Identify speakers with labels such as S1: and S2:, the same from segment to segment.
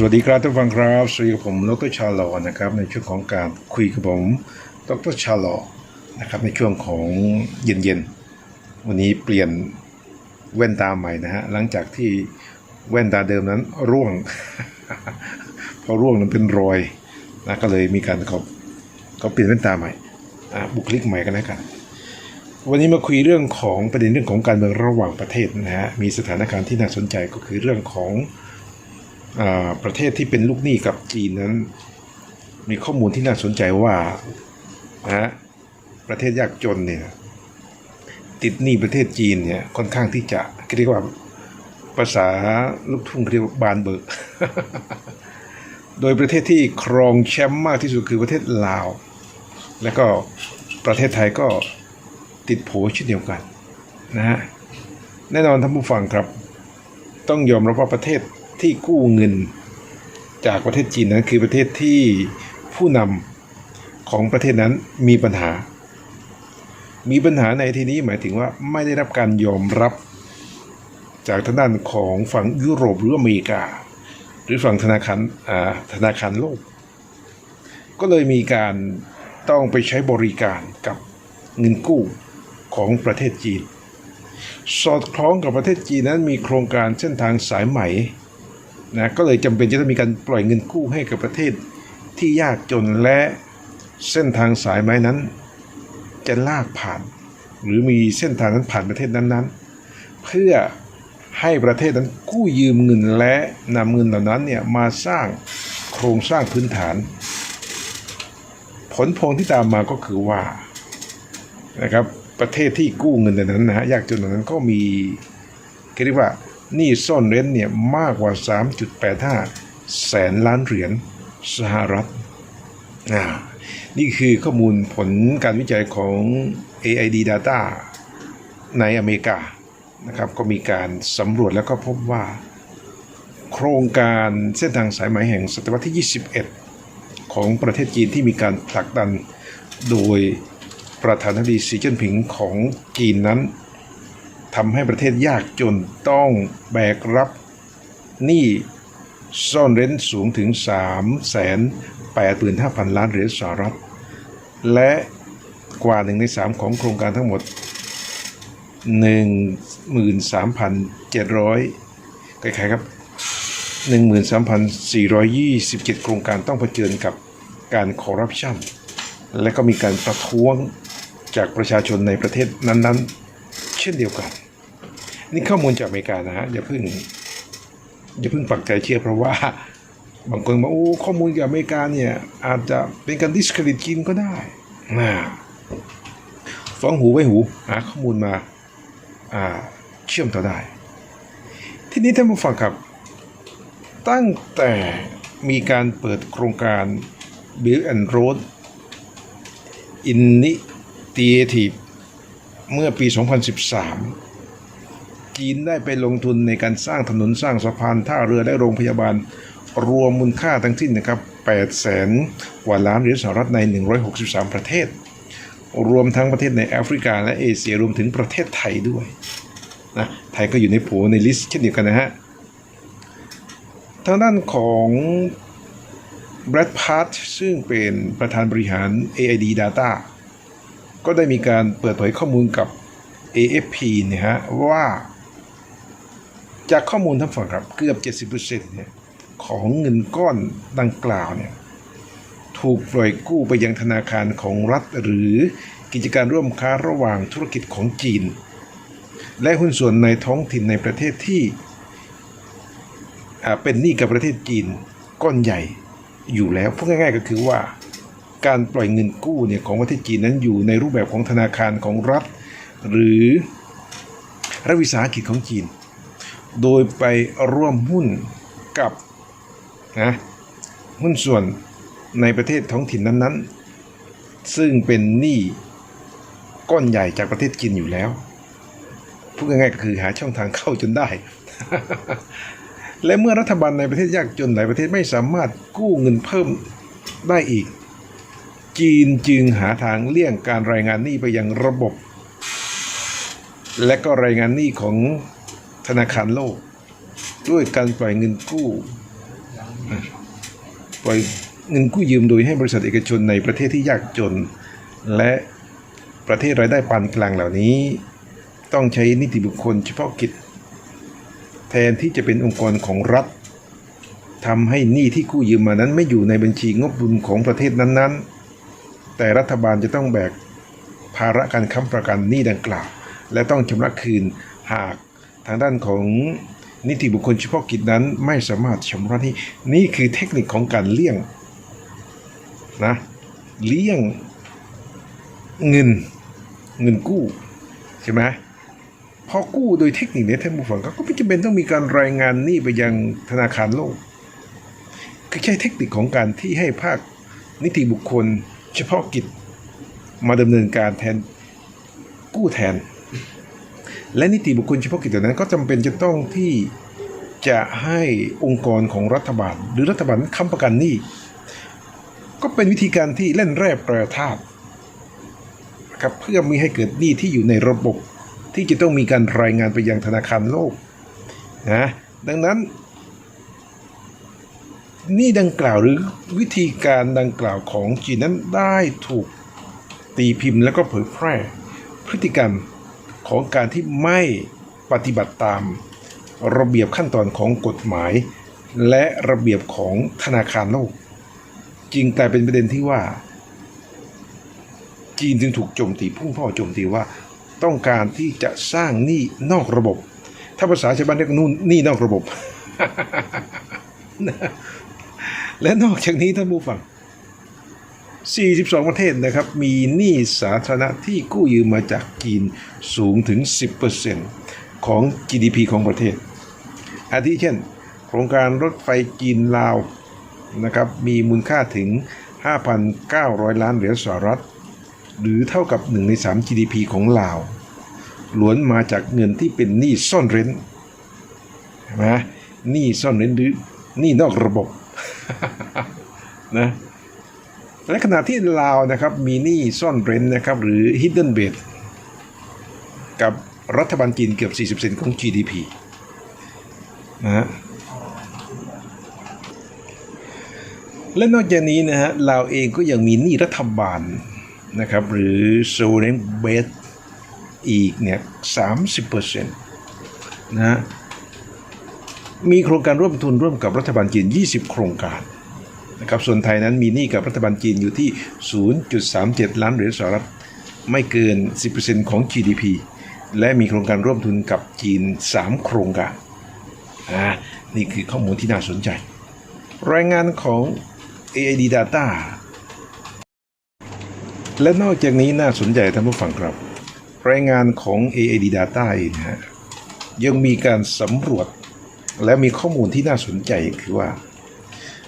S1: สวัสดีครับท่านฟังครับ สวัสดีกับผมดรชาลอนะครับในช่วงของการคุยกับผมดรชาลอนะครับในช่วงของเย็นๆวันนี้เปลี่ยนแว่นตาใหม่นะฮะหลังจากที่แว่นตาเดิมนั้นร่วง พอร่วงนั้นเป็นรอยนะก็เลยมีการเขาเขาเปลี่ยนแว่นตาใหม่บุคลิกใหม่กันแล้วกันวันนี้มาคุยเรื่องของประเด็นเรื่องของการเมืองระหว่างประเทศนะฮะมีสถานการณ์ที่น่าสนใจก็คือเรื่องของ ประเทศที่เป็นลูกหนี้กับจีนนั้น มีข้อมูลที่น่าสนใจว่านะประเทศยากจนเนี่ยติดหนี้ประเทศจีนเนี่ยค่อนข้างที่จะเรียกว่าภาษาลูกทุ่งเรียกว่าบานเบิกโดยประเทศที่ครองแชมป์มากที่สุดคือประเทศลาว และก็ประเทศไทยก็ติดโผเช่นเดียวกันนะฮะแน่นอนท่านผู้ฟังครับ ต้องยอมรับว่าประเทศ ที่กู้เงินจากประเทศจีนนั้นคือประเทศที่ผู้นำของประเทศนั้นมีปัญหา มีปัญหาในที่นี้หมายถึงว่าไม่ได้รับการยอมรับจากทางด้านของฝั่งยุโรปหรืออเมริกา หรือฝั่งธนาคารอ่าธนาคารโลก ก็เลยมีการต้องไปใช้บริการกับเงินกู้ของประเทศจีน สอดคล้องกับประเทศจีนนั้นมีโครงการเส้นทางสายไหม นะก็เลยจำเป็นจะต้องมีการปล่อยเงินกู้ให้กับประเทศที่ยากจนและเส้นทางสายไหมนั้น จะลากผ่าน หรือมีเส้นทางนั้นผ่านประเทศนั้นๆ เพื่อให้ประเทศนั้นกู้ยืมเงินและนำเงินเหล่านั้นเนี่ยมาสร้างโครงสร้างพื้นฐาน ผลพวงที่ตามมาก็คือว่านะครับประเทศที่กู้เงินในนั้นนะฮะยากจนเหล่านั้นก็มีเรียกว่า หนี้ซ่อนเร้นเนี่ยมากกว่า 3.85 แสนล้านเหรียญสหรัฐนี่คือข้อมูลผลการวิจัยของ AID Data ในอเมริกานะครับก็มีการสำรวจแล้วก็พบว่า โครงการเส้นทางสายไหมแห่งศตวรรษที่ 21 ของประเทศจีนที่มีการผลักดันโดยประธานาธิบดีสีจิ้นผิงของจีนนั้น ทำให้ประเทศยากจนต้องแบกรับหนี้ซ่อนเร้นสูงถึง 3 8 5 0 0 0 ล้านเหรียญสหรัฐ และกว่าหนึ่งในสามของโครงการทั้งหมด 13,700คล้ายๆครับ 13,427 โครงการต้องเผชิญกับการคอร์รัปชันและก็มีการประท้วงจากประชาชนในประเทศนั้นๆ เช่นเดียวกัน นี่ข้อมูลจากอเมริกานะฮะอย่าเพิ่งอย่าเพิ่งปักใจเชื่อเพราะว่าบางคนบอกโอ้ข้อมูลจากอเมริกาเนี่ยอาจจะเป็นการดิสเครดิตจีนก็ได้นะฟังหูไว้หูหาข้อมูลมาอ่าเชื่อมต่อได้ ทีนี้ท่านผู้ฟังครับ ตั้งแต่มีการเปิดโครงการ Build and Road Initiative เมื่อปี 2013 จีนได้ไปลงทุนในการสร้างถนนสร้างสะพานท่าเรือและโรงพยาบาล รวมมูลค่าทั้งสิ้นนะครับ8แสนกว่าล้านเหรียญสหรัฐใน 163 ประเทศ รวมทั้งประเทศในแอฟริกาและเอเชียรวมถึงประเทศไทยด้วยนะไทยก็อยู่ในโผในลิสต์เช่นเดียวกันนะฮะทางด้านของ Brad Part ซึ่งเป็นประธานบริหาร AID Data ก็ได้มีการเปิดเผยข้อมูลกับ AFP นะฮะว่า จากข้อมูลทั้งฝั่งครับเกือบ 70%เนี่ยของเงินก้อนดังกล่าวเนี่ยถูกปล่อยกู้ไปยังธนาคารของรัฐหรือกิจการร่วมค้าระหว่างธุรกิจของจีน และหุ้นส่วนในท้องถิ่นในประเทศที่อ่าเป็นหนี้กับประเทศจีนก้อนใหญ่อยู่แล้วพูดง่ายๆก็คือว่า การปล่อยเงินกู้เนี่ยของประเทศจีนนั้นอยู่ในรูปแบบของธนาคารของรัฐ หรือรัฐวิสาหกิจของจีน โดยไปร่วมหุ้นกับนะหุ้นส่วนในประเทศท้องถิ่นนั้นๆ ซึ่งเป็นหนี้ก้อนใหญ่จากประเทศจีนอยู่แล้วพูดง่ายๆก็คือหาช่องทางเข้าจนได้ และเมื่อรัฐบาลในประเทศยากจนหลายประเทศไม่สามารถกู้เงินเพิ่มได้อีก จีนจึงหาทางเลี่ยงการรายงานหนี้ไปยังระบบ และก็รายงานหนี้ของธนาคารโลก ด้วยการปล่อยเงินกู้ปล่อยเงินกู้ยืมโดยให้บริษัทเอกชนในประเทศที่ยากจน และประเทศรายได้ปานกลางเหล่านี้ ต้องใช้นิติบุคคลเฉพาะกิจ แทนที่จะเป็นองค์กรของรัฐทำให้หนี้ที่กู้ยืมมานั้นไม่อยู่ในบัญชีงบดุลของประเทศนั้นๆ แต่รัฐบาลจะต้องแบกภาระการค้ำประกันหนี้ดังกล่าว และต้องชำระคืนหากทางด้านของนิติบุคคลเฉพาะกิจนั้นไม่สามารถชำระนี้นี่คือเทคนิคของการเลี่ยงนะเลี่ยงเงินเงินกู้ใช่ไหมพอกู้โดยเทคนิคนี้ท่านผู้ฟังก็ไม่จำเป็นต้องมีการรายงานหนี้ไปยังธนาคารโลก คือใช้เทคนิคของการที่ให้ภาคนิติบุคคล เฉพาะกิจมาดำเนินการแทนกู้แทน และนิติบุคคลเฉพาะกิจเหล่านั้นก็จำเป็นจะต้องที่จะให้องค์กรของรัฐบาล หรือรัฐบาลค้ำประกันหนี้ก็เป็นวิธีการที่เล่นแร่แปรธาตุครับเพื่อไมีให้เกิดหนี้ที่อยู่ในระบบที่จะต้องมีการรายงานไปยังธนาคารโลกนะดังนั้น นี่ดังกล่าวหรือวิธีการดังกล่าวของจีนนั้นได้ถูกตีพิมพ์แล้วก็เผยแพร่ พฤติกรรมของการที่ไม่ปฏิบัติตามระเบียบขั้นตอนของกฎหมาย และระเบียบของธนาคารโลกจึงกลายเป็นประเด็นที่ว่า จีนจึงถูกโจมตีพุ่งเป้าโจมตีว่า ต้องการที่จะสร้างหนี้นอกระบบ ถ้าภาษาชาวบ้านเรียกนู่นหนี้นอกระบบ และนอกจากนี้ท่านผู้ฟัง 42 ประเทศนะครับ มีหนี้สาธารณะที่กู้ยืมมาจากจีนสูงถึง 10%ของ GDP ของประเทศ อาทิเช่น โครงการรถไฟจีนลาวนะครับมีมูลค่าถึง 5,900 ล้านเหรียญสหรัฐ หรือเท่ากับ 1 ใน 3 GDP ของลาวล้วนมาจากเงินที่เป็นหนี้ซ่อนเร้นนไหมหนี้ซ่อนเร้นหรือหนี้นอกระบบ นะและขณะที่ลาวนะครับมีหนี้ซ่อนเร้นนะครับหรือ hidden b a d กับรัฐบาลจีนเกือบ 40%ของ GDP นะฮะและนอกจากนี้นะฮะลาวเองก็ยังมีหนี้รัฐบาลนะครับหรือ sovereign b a d อีกเนี่ย 30%นะฮะ มีโครงการร่วมทุนร่วมกับรัฐบาลจีน 20 โครงการนะครับส่วนไทยนั้นมีหนี้กับรัฐบาลจีนอยู่ที่ 0.37 ล้านเหรียญสหรัฐไม่เกิน 10%ของ GDP และมีโครงการร่วมทุนกับจีน 3 โครงการอ่านี่คือข้อมูลที่น่าสนใจ รายงานของ AID Data และนอกจากนี้น่าสนใจท่านผู้ฟังครับ รายงานของ AID Data เองนะฮะยังมีการสำรวจ และมีข้อมูลที่น่าสนใจคือว่า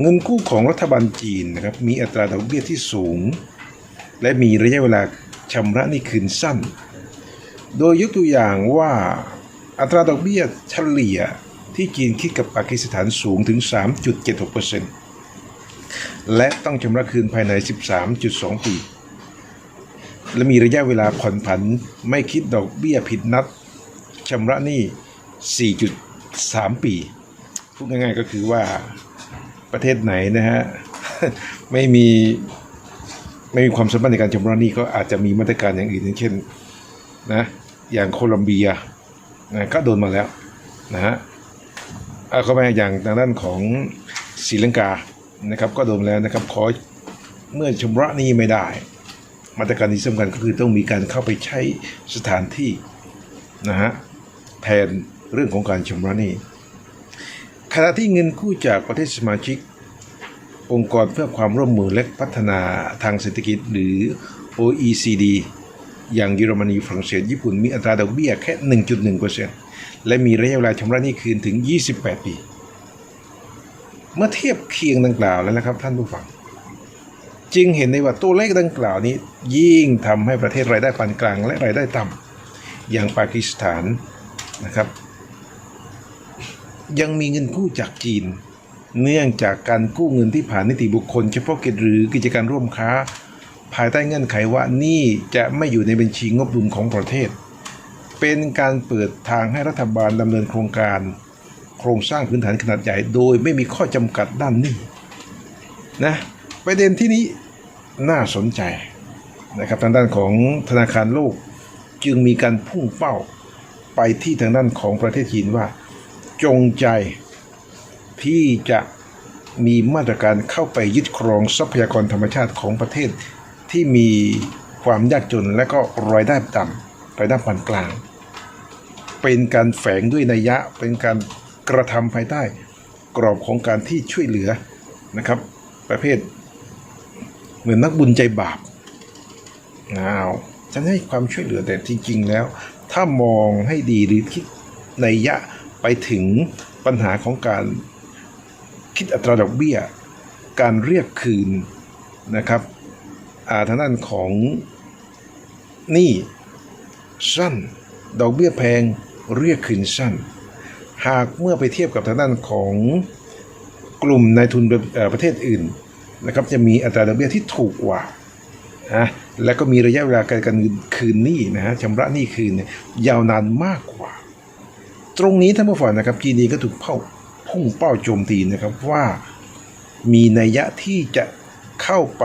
S1: เงินกู้ของรัฐบาลจีนนะครับมีอัตราดอกเบี้ยที่สูง และมีระยะเวลาชำระหนี้คืนสั้น โดยยกตัวอย่างว่าอัตราดอกเบี้ยเฉลี่ยที่จีนคิดกับปากีสถานสูงถึง 3.76%และต้องชำระคืนภายใน 13.2 ปี และมีระยะเวลาผ่อนผันไม่คิดดอกเบี้ยผิดนัดชำระหนี้ 4.3ปี พูดง่ายๆก็คือว่าประเทศไหนนะฮะ ไม่มีไม่มีความสามารถในการชำระหนี้ก็อาจจะมีมาตรการอย่างอื่นอย่างเช่นนะอย่างโคลอมเบียนะก็โดนมาแล้วนะฮะเอาเข้าไปอย่างทางด้านของศรีลังกานะครับ ก็โดนแล้วนะครับขอเมื่อชำระหนี้ไม่ได้ มาตรการที่สำคัญก็คือต้องมีการเข้าไปใช้สถานที่นะฮะแทน เรื่องของการชำระหนี้ขณะที่เงินกู้จากประเทศสมาชิก องค์กรเพื่อความร่วมมือและพัฒนาทางเศรษฐกิจหรือ OECD อย่างเยอรมนีฝรั่งเศสญี่ปุ่นมีอัตราดอกเบี้ยแค่ 1.1%และมีระยะเวลาชำระหนี้คืนถึง 28 ปี เมื่อเทียบเคียงดังกล่าวแล้วนะครับท่านผู้ฟัง จึงเห็นได้ว่าตัวเลขดังกล่าวนี้ ยิ่งทำให้ประเทศรายได้ปานกลางและรายได้ต่ำอย่างปากีสถานนะครับ ยังมีเงินกู้จากจีน เนื่องจากการกู้เงินที่ผ่านนิติบุคคล เฉพาะกิจหรือกิจการร่วมค้า ภายใต้เงื่อนไขว่านี่จะไม่อยู่ในบัญชีงบดุลของประเทศ เป็นการเปิดทางให้รัฐบาลดำเนินโครงการ โครงสร้างพื้นฐานขนาดใหญ่ โดยไม่มีข้อจำกัดด้านนี้นะประเด็นที่นี้น่าสนใจนะครับทางด้านของธนาคารโลก จึงมีการพุ่งเป้าไปที่ทางด้านของประเทศจีนว่า จงใจ ที่จะมีมาตรการเข้าไปยึดครองทรัพยากรธรรมชาติของประเทศ ที่มีความยากจนและก็รายได้ต่ำรายได้ปานกลาง เป็นการแฝงด้วยนัยยะเป็นการกระทำภายใต้ กรอบของการที่ช่วยเหลือนะครับ ประเภท เหมือนนักบุญใจบาปอ้าวฉันให้ความช่วยเหลือแต่จริงๆแล้ว ถ้ามองให้ดีหรือคิดในยยะ ไปถึงปัญหาของการคิดอัตราดอกเบี้ย การเรียกคืนนะครับอาทางด้านของหนี้สั้น ดอกเบี้ยแพงเรียกคืนสั้น หากเมื่อไปเทียบกับทางด้านของกลุ่มนายทุนประเทศอื่นนะครับจะมีอัตราดอกเบี้ยที่ถูกกว่านะและก็มีระยะเวลาการคืนหนี้นะฮะชำระหนี้คืนยาวนานมากกว่า ตรงนี้ท่านผู้ฟังนะครับจีนีก็ถูกเป้าพุ่งเป้าโจมตีนะครับว่ามีนัยยะที่จะเข้าไป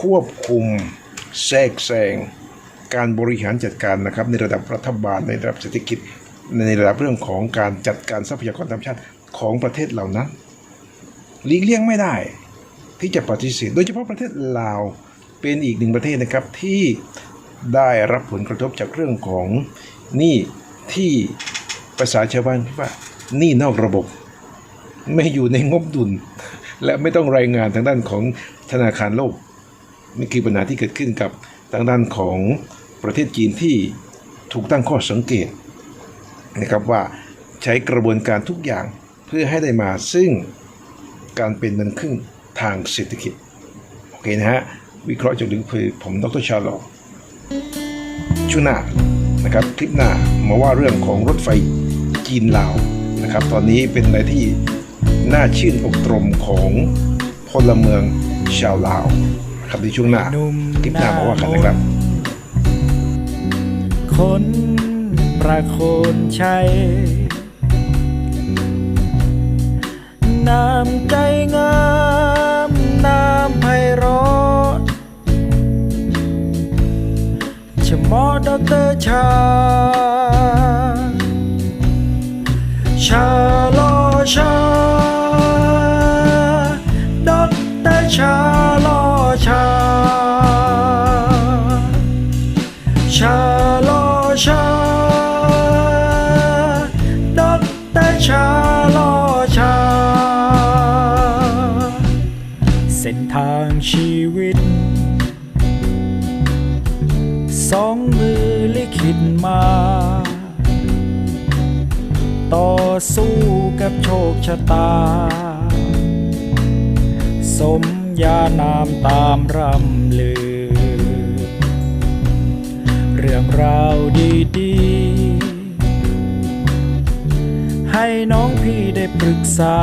S1: ควบคุมแทรกแซงการบริหารจัดการนะครับในระดับรัฐบาลในระดับเศรษฐกิจในระดับเรื่องของการจัดการทรัพยากรธรรมชาติของประเทศเหล่านั้นหลีกเลี่ยงไม่ได้ ที่จะปฏิเสธโดยเฉพาะประเทศลาวเป็นอีกหนึ่งประเทศนะครับที่ได้รับผลกระทบจากเรื่องของหนี้ ที่ภาษาชาวบ้านว่านี้นอกระบบ ไม่อยู่ในงบดุล และไม่ต้องรายงานทางด้านของธนาคารโลกนี่คือปัญหาที่เกิดขึ้นกับทางด้านของประเทศจีนที่ถูกตั้งข้อสังเกตนะครับว่าใช้กระบวนการทุกอย่างเพื่อให้ได้มาซึ่งการเป็นเงินครึ่งทางเศรษฐกิจ โอเคนะฮะ วิเคราะห์จากลึกคือผมดรชาลอช่วงหน้านะครับ คลิปหน้า มาว่าเรื่องของรถไฟจีนลาวนะครับ ตอนนี้เป็นอะไรที่น่าชื่นอกตรมของพลเมืองชาวลาวครับในช่วงหน้า
S2: หนุ่ม
S1: คลิปหน้ามาว่ากันนะครับ
S2: คนประโคนชัยน้ำใจงามน้ำไพเราะชะมอดอกเตอร์ชา ชาล กับโชคชะตา สมยานามตามรำลือ เรื่องราวดีๆ ให้น้องพี่ได้ปรึกษา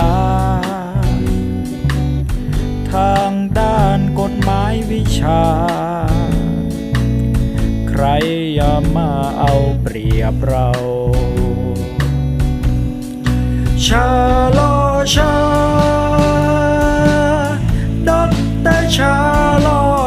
S2: ทางด้านกฎหมายวิชา ใครอย่ามาเอาเปรียบเรา ชาลอชาดอกแต่ชาลอ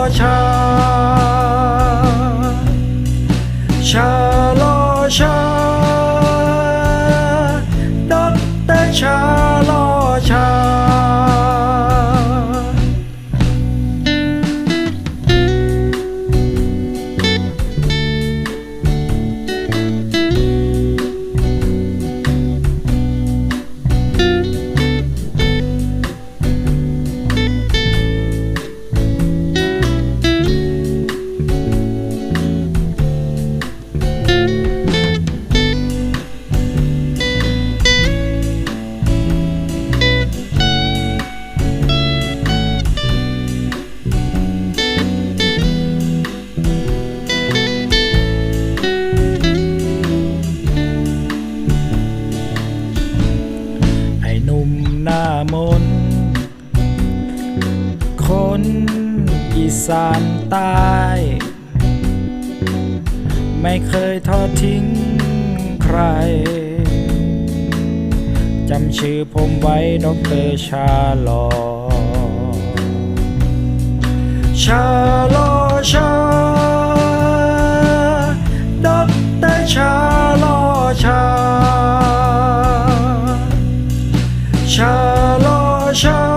S2: านใต้ ไม่เคยทอดทิ้งใคร จำชื่อผมไว้ด็อกเตอร์ชาลอ ชาลอชาด็อกเตอร์ชาลอชา ชาลอชา